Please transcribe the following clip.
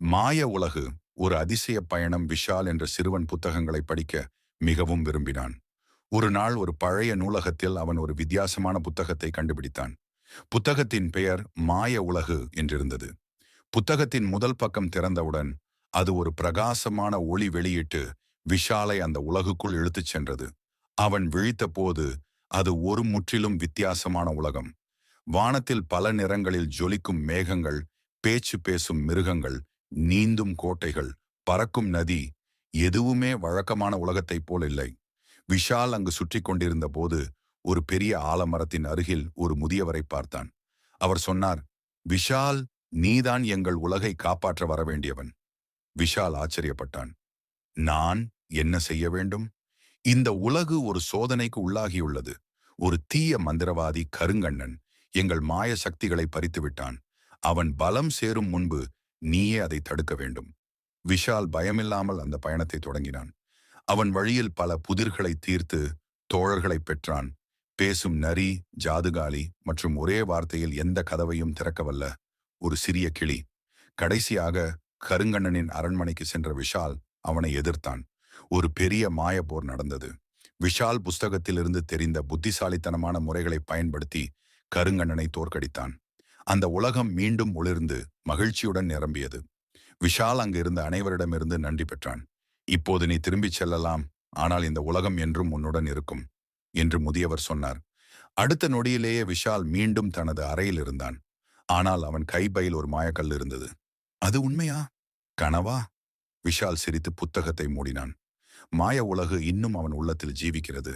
மாய உலகு ஒரு அதிசய பயணம் விஷால் என்ற சிறுவன் புத்தகங்களை படிக்க மிகவும் விரும்பினான். ஒரு நாள் ஒரு பழைய நூலகத்தில் அவன் ஒரு வித்தியாசமான புத்தகத்தை கண்டுபிடித்தான். புத்தகத்தின் பெயர் மாய உலகு என்றிருந்தது. புத்தகத்தின் முதல் பக்கம் திறந்தவுடன் அது ஒரு பிரகாசமான ஒளி வெளியிட்டு விஷாலை அந்த உலகுக்குள் இழுத்துச் சென்றது. அவன் விழித்த போது அது ஒரு முற்றிலும் வித்தியாசமான உலகம். வானத்தில் பல நிறங்களில் ஜொலிக்கும் மேகங்கள் பேச்சு பேசும் மிருகங்கள் நீந்தும் கோட்டைகள் பறக்கும் நதி எதுவுமே வழக்கமான உலகத்தைப் போல் இல்லை. விஷால் அங்கு சுற்றி கொண்டிருந்த போது ஒரு பெரிய ஆலமரத்தின் அருகில் ஒரு முதியவரை பார்த்தான். அவர் சொன்னார் விஷால் நீதான் எங்கள் உலகை காப்பாற்ற வர வேண்டியவன் விஷால் ஆச்சரியப்பட்டான் நான் என்ன செய்ய வேண்டும்? இந்த உலகு ஒரு சோதனைக்கு உள்ளாகியுள்ளது. ஒரு தீய மந்திரவாதி கருங்கண்ணன் எங்கள் மாய சக்திகளை பறித்து விட்டான் அவன் பலம் சேரும் முன்பு நீயே அதை தடுக்க வேண்டும். விஷால் பயமில்லாமல் அந்த பயணத்தை தொடங்கினான். அவன் வழியில் பல புதிர்களை தீர்த்து தோழர்களை பெற்றான். பேசும் நரி ஜாதுகாலி மற்றும் ஒரே வார்த்தையில் எந்த கதவையும் திறக்கவல்ல. ஒரு சிறிய கிளி. கடைசியாக கருங்கண்ணனின் அரண்மனைக்கு சென்ற விஷால் அவனை எதிர்த்தான். ஒரு பெரிய மாயப்போர் நடந்தது. விஷால் புஸ்தகத்திலிருந்து தெரிந்த புத்திசாலித்தனமான முறைகளை பயன்படுத்தி கருங்கண்ணனை தோற்கடித்தான். அந்த உலகம் மீண்டும் ஒளிர்ந்து மகிழ்ச்சியுடன் நிரம்பியது. விஷால் அங்கு இருந்த அனைவரிடமிருந்து நன்றி பெற்றான். இப்போது நீ திரும்பிச் செல்லலாம் ஆனால் இந்த உலகம் என்றும் உன்னுடன் இருக்கும் என்று முதியவர் சொன்னார். அடுத்த நொடியிலேயே விஷால் மீண்டும் தனது அறையில் இருந்தான். ஆனால் அவன் கைப்பையில் ஒரு மாயக்கல் இருந்தது. அது உண்மையா? கனவா? விஷால் சிரித்து புத்தகத்தை மூடினான். மாய உலகு இன்னும் அவன் உள்ளத்தில் ஜீவிக்கிறது.